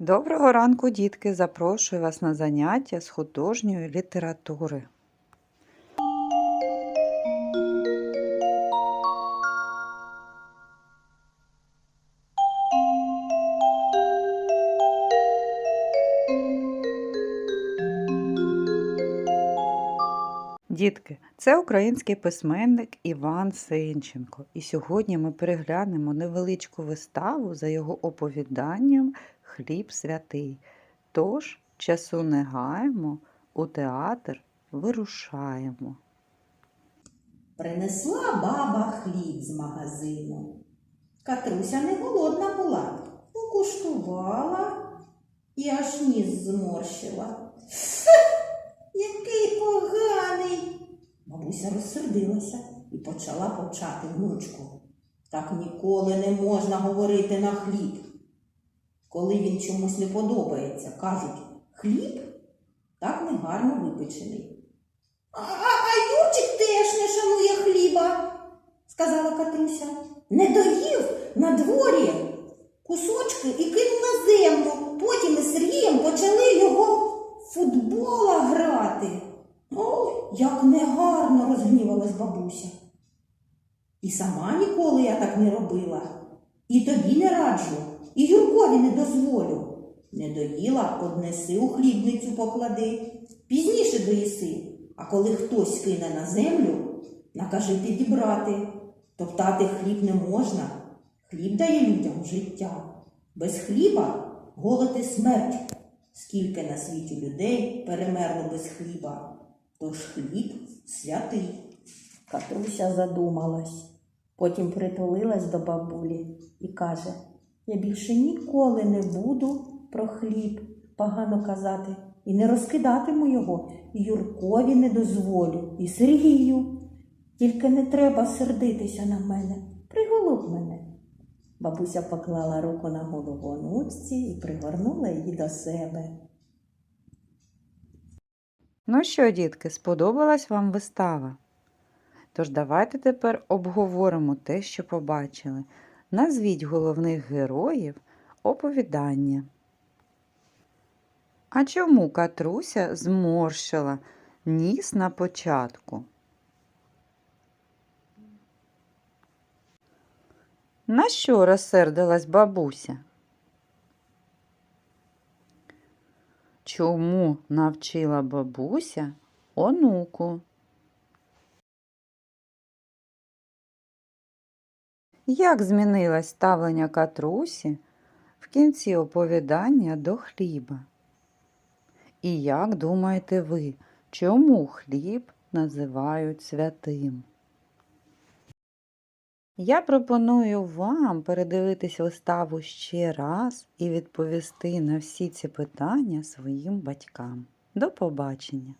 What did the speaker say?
Доброго ранку, дітки! Запрошую вас на заняття з художньої літератури. Дітки, це український письменник Іван Сенченко. І сьогодні ми переглянемо невеличку виставу за його оповіданням Хліб святий. Тож, часу не гаємо, у театр вирушаємо. Принесла баба хліб з магазину. Катруся не голодна була, покуштувала і аж ніс зморщила. «Фе, Який поганий. Бабуся розсердилася і почала почати внучку. Так ніколи не можна говорити на хліб. Коли він чомусь не подобається, кажуть хліб так негарно випечений. А, а, Юрчик теж не шанує хліба, сказала Катруся. Не доїв на дворі кусочки і кинув на землю. Потім із Сергієм почали його футбола грати. О, як негарно розгнівалась бабуся. І сама ніколи я так не робила. І тобі не раджу, і Юркові не дозволю. Не доїла, однеси у хлібницю поклади, пізніше доїси. А коли хтось кине на землю, накажи підібрати. Топтати хліб не можна. Хліб дає людям життя. Без хліба голод і смерть. Скільки на світі людей перемерло без хліба. Тож хліб святий. Катруся задумалась. Потім притулилась до бабулі і каже: Я більше ніколи не буду про хліб погано казати і не розкидатиму його, і Юркові не дозволю, і Сергію. Тільки не треба сердитися на мене, приголуб мене. Бабуся поклала руку на голову онучці і пригорнула її до себе. Ну що, дітки, сподобалась вам вистава? Тож давайте тепер обговоримо те, що побачили. Назвіть головних героїв оповідання. А чому Катруся зморщила ніс на початку? На що розсердилась бабуся? Чому навчила бабуся онуку? Як змінилось ставлення Катрусі в кінці оповідання до хліба? І як думаєте ви, чому хліб називають святим? Я пропоную вам передивитись виставу ще раз і відповісти на всі ці питання своїм батькам. До побачення!